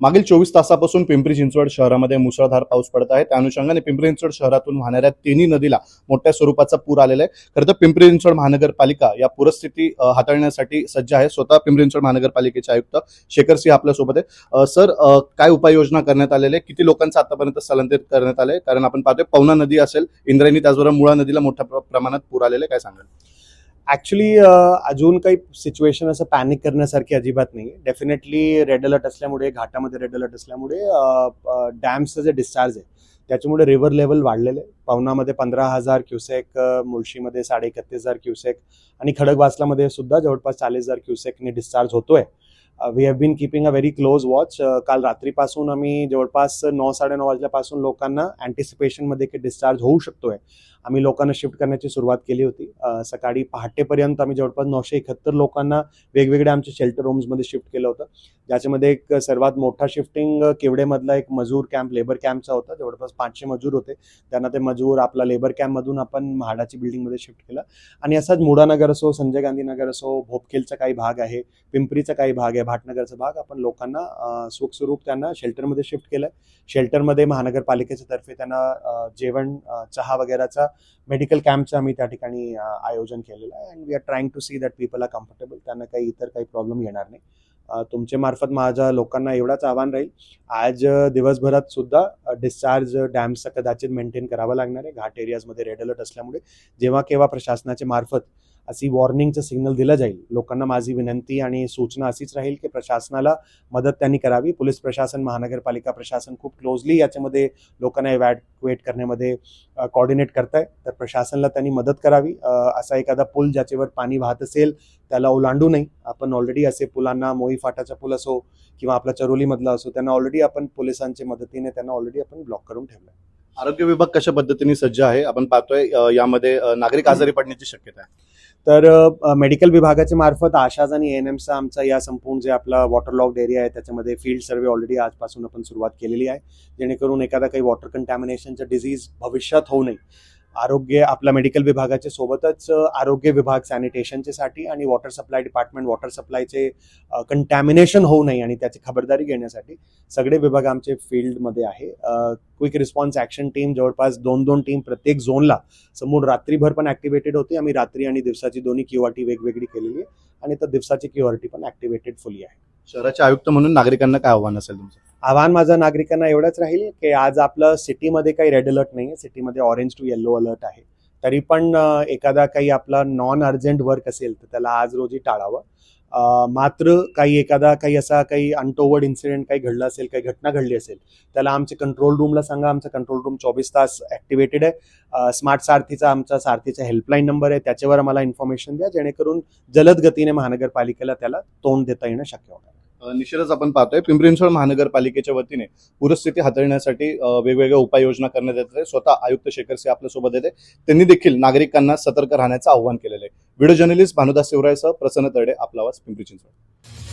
मागील चोवीस तासापासून पिंपरी चिंचवड शहरामध्ये मुसळधार पाऊस पडत आहे. त्या अनुषंगाने पिंपरी चिंचवड शहरातून वाहणाऱ्या तिन्ही नदीला मोठ्या स्वरूपाचा पूर आलेला आहे. खरं तर पिंपरी चिंचवड महानगरपालिका या पूरस्थिती हाताळण्यासाठी सज्ज आहे. स्वतः पिंपरी चिंचवड महानगरपालिकेचे आयुक्त शेखर सिंह आपल्यासोबत आहे सर काय उपाययोजना करण्यात आलेल्या आहे किती लोकांचं आतापर्यंत स्थलांतरित करण्यात आलंय? कारण आपण पाहतोय पवना नदी असेल इंद्रायणी त्याचबरोबर मुळा नदीला मोठ्या प्रमाणात पूर आलेला आहे. काय सांगाल? ॲक्च्युली अजून काही सिच्युएशन असं पॅनिक करण्यासारखी अजिबात नाही डेफिनेटली रेड अलर्ट असल्यामुळे घाटामध्ये रेड अलर्ट असल्यामुळे डॅम्सचं जे डिस्चार्ज आहे त्याच्यामुळे रिव्हर लेवल वाढलेलं आहे. पवनामध्ये पंधरा हजार क्युसेक मुळशीमध्ये साडे एकतीस हजार क्युसेक आणि खडकवासलामध्ये सुद्धा जवळपास चाळीस हजार क्युसेकने डिस्चार्ज होतोय. We have been keeping a very close watch काल रात्रीपासून आम्ही जवळपास नऊ साडेनऊ वाजल्यापासून लोकांना अँटिसिपेशनमध्ये की डिस्चार्ज होऊ शकतोय. आम्ही लोकांना शिफ्ट करण्याची सुरुवात केली होती. Uh, सकाळी पहाटेपर्यंत आम्ही जवळपास नऊशे एकाहत्तर लोकांना वेगवेगळ्या आमच्या शेल्टर रूम्समध्ये शिफ्ट केलं होतं. ज्याच्यामध्ये एक सर्वात मोठा शिफ्टिंग uh, केवडेमधला एक मजूर कॅम्प लेबर कॅम्पचा होता. जवळपास पाचशे मजूर होते. त्यांना ते मजूर आपला लेबर कॅम्पमधून आपण म्हाडाची बिल्डिंगमध्ये शिफ्ट केलं. आणि असाच मुडानगर असो संजय गांधी नगर असो भोपखेलचा काही भाग आहे पिंपरीचा काही भाग आहे म्हणजे भाटनगरचा भाग. आपण लोकांना सुखस्वरूप त्यांना शेल्टरमध्ये शिफ्ट केलं शेल्टरमध्ये महानगरपालिकेच्या तर्फे त्यांना जेवण चहा वगैरेचा मेडिकल कॅम्पचं आम्ही त्या ठिकाणी आयोजन केलेलं आहे. And we are trying to see that people are comfortable त्यांना काही इतर काही प्रॉब्लेम येणार नाही. तुमच्या मार्फत माझ्या लोकांना एवढाच आव्हान राहील. आज दिवसभरात सुद्धा डिस्चार्ज डॅम्सचा कदाचित मेंटेन करावा लागणार आहे. घाट एरियाजमध्ये रेड अलर्ट असल्यामुळे. जेव्हा केव्हा प्रशासनाच्या मार्फत अशी वॉर्निंगचं सिग्नल दिलं जाईल. लोकांना माझी विनंती आणि सूचना अशीच राहील की प्रशासनाला मदत त्यांनी करावी. पोलीस प्रशासन महानगरपालिका प्रशासन खूप क्लोजली याच्यामध्ये लोकांना इव्हॅक्युएट करण्यामध्ये कॉर्डिनेट करताय. तर प्रशासनाला त्यांनी मदत करावी. असा एखादा पूल ज्याच्यावर पाणी वाहत असेल त्याला ओलांडू नये. आपण ऑलरेडी असे पुलांना मोई फाटाचा पूल असो किंवा आपला चरोलीमधला असो त्यांना ऑलरेडी आपण पोलिसांच्या मदतीने त्यांना ऑलरेडी आपण ब्लॉक करून ठेवलं आरोग्य विभाग कशा पद्धतीने सज्ज आहे? आपण पाहतोय यामध्ये नागरिक आजारी पडण्याची शक्यता आहे. तर मेडिकल विभागाच्या मार्फत आशाज आणि एन एमचा आमचा या संपूर्ण जे आपला वॉटर लॉक्ड एरिया आहे त्याच्यामध्ये फील्ड सर्वे ऑलरेडी आजपासून आपण सुरुवात केलेली आहे. जेणेकरून एखादा काही वॉटर कंटॅमिनेशनचा डिझीज भविष्यात होऊ नये. आरोग्य आपल्या मेडिकल विभागाच्या सोबतच आरोग्य विभाग सॅनिटेशनचे साठी आणि वॉटर सप्लाय डिपार्टमेंट वॉटर सप्लायचे कंटॅमिनेशन होऊ नये आणि त्याची खबरदारी घेण्यासाठी सगळे विभाग आमचे फील्डमध्ये आहे. क्विक रिस्पॉन्स ॲक्शन टीम जवळपास दोन दोन टीम प्रत्येक झोनला समोर रात्रीभर पण ॲक्टिवेटेड होती. आम्ही रात्री आणि दिवसाची दोन्ही क्यू आर टी वेगवेगळी केलेली आहे आणि तर दिवसाची क्यू आर टी पण ॲक्टिवेटेड फुली आहे. शहराचे आयुक्त म्हणून नागरिकांना काय आव्हान असेल तुमचं? आव्हान माझं नागरिकांना एवढंच राहील की आज आपलं सिटीमध्ये काही रेड अलर्ट नाही आहे सिटीमध्ये ऑरेंज टू येल्लो अलर्ट आहे. तरी पण एखादा काही आपला नॉन अर्जंट वर्क असेल तर त्याला आज रोजी टाळावं. मात्र काही एखादा काही असा काही अनटोवर्ड इन्सिडेंट काही घडलं असेल काही घटना घडली असेल त्याला आमच्या कंट्रोल रूमला सांगा. आमचा कंट्रोल रूम चोवीस तास ॲक्टिवेटेड आहे. स्मार्ट सारथीचा आमचा सारथीचा हेल्पलाईन नंबर आहे. त्याच्यावर आम्हाला इन्फॉर्मेशन द्या. जेणेकरून जलद गतीने महानगरपालिकेला त्याला तोंड देता येणं शक्य होणार. निश्चितच आपण पाहतोय. पिंपरी चिंचवड महानगरपालिकेच्या वतीने पूरस्थिती हाताळण्यासाठी वेगवेगळ्या उपाययोजना करण्यात येत आहे स्वतः आयुक्त शेखर सिंह आपल्यासोबत येते. त्यांनी देखील नागरिकांना सतर्क राहण्याचं आवाहन केलेलं आहे. व्हिडिओ जर्नलिस्ट भानुदास शिवरायसह प्रसन्न तरडे आपला आवाज पिंपरी चिंचवड.